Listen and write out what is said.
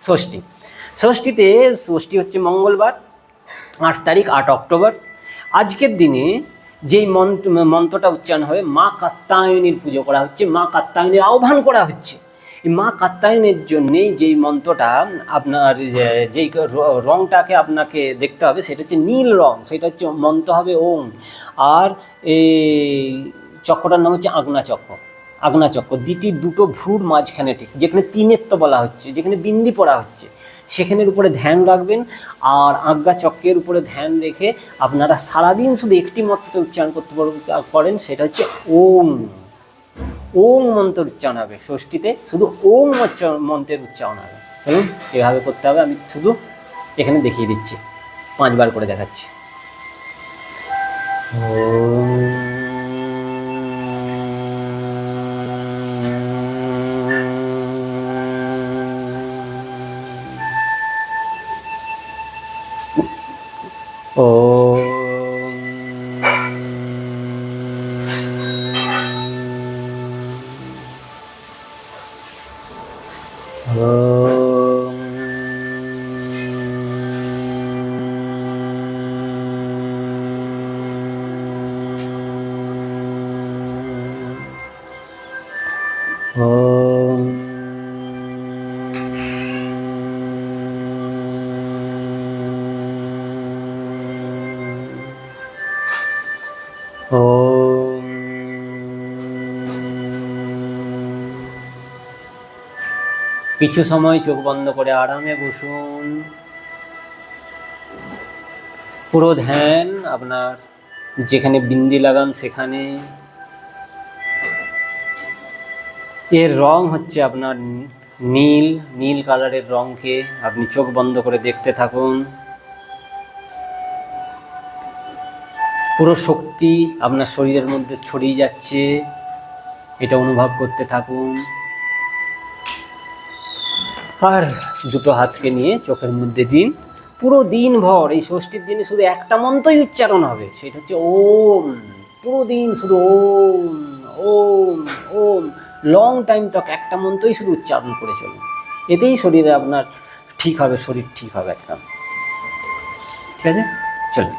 ষষ্ঠী। ষষ্ঠীতে ষষ্ঠী হচ্ছে মঙ্গলবার, আট তারিখ, আট অক্টোবর। আজকের দিনে যেই মন্ত্র, মন্ত্রটা উচ্চারণ হবে, মা কাত্তায়নীর পুজো করা হচ্ছে, মা কাত্তায়নীর আহ্বান করা হচ্ছে। মা কাত্তায়নের জন্যেই যেই মন্ত্রটা আপনার যেই র- রংটাকে আপনাকে দেখতে হবে, সেটা হচ্ছে নীল রং, সেটা হচ্ছে মন্ত্র হবে ওম। আর এই চক্রটার নাম হচ্ছে আগনা চক্র। আগনা চক্র। দ্বিতীয় দুটো ভ্রুর মাঝখানে ঠিক, যেখানে তিনের তো বলা হচ্ছে, যেখানে বিন্দি পড়া হচ্ছে, সেখানের উপরে ধ্যান রাখবেন আর আজ্ঞা চক্রের উপরে ধ্যান রেখে আপনারা সারাদিন শুধু একটি মন্ত্র উচ্চারণ করতে করেন, সেটা হচ্ছে ওম। ওম মন্ত্র উচ্চারণ হবে, ষষ্ঠীতে শুধু ওম মন্ত্রের উচ্চারণ হবে। চলুন, এভাবে করতে হবে, আমি শুধু এখানে দেখিয়ে দিচ্ছি, পাঁচবার করে দেখাচ্ছি। ওম কিছু সময় চোখ বন্ধ করে আরামে বসুন। পুরো ধ্যান আপনার যেখানে বিন্দি লাগান সেখানে। এর রং হচ্ছে আপনার নীল নীল কালারের রংকে। আপনি চোখ বন্ধ করে দেখতে থাকুন। পুরো শক্তি আপনার শরীরের মধ্যে ছড়িয়ে যাচ্ছে। এটা অনুভব করতে থাকুন। আর দুটো হাতকে নিয়ে চোখের মধ্যে দিন। পুরো দিন ভর এই ষষ্ঠীর দিনে শুধু একটা মন্ত্রই উচ্চারণ হবে, সেটা হচ্ছে ওম। পুরো দিন শুধু ওম ওম ওম। লং টাইম তক একটা মন্ত্রই শুধু উচ্চারণ করে চলুন। এতেই শরীরে আপনার ঠিক হবে, শরীর ঠিক হবে একদম। ঠিক আছে? চলুন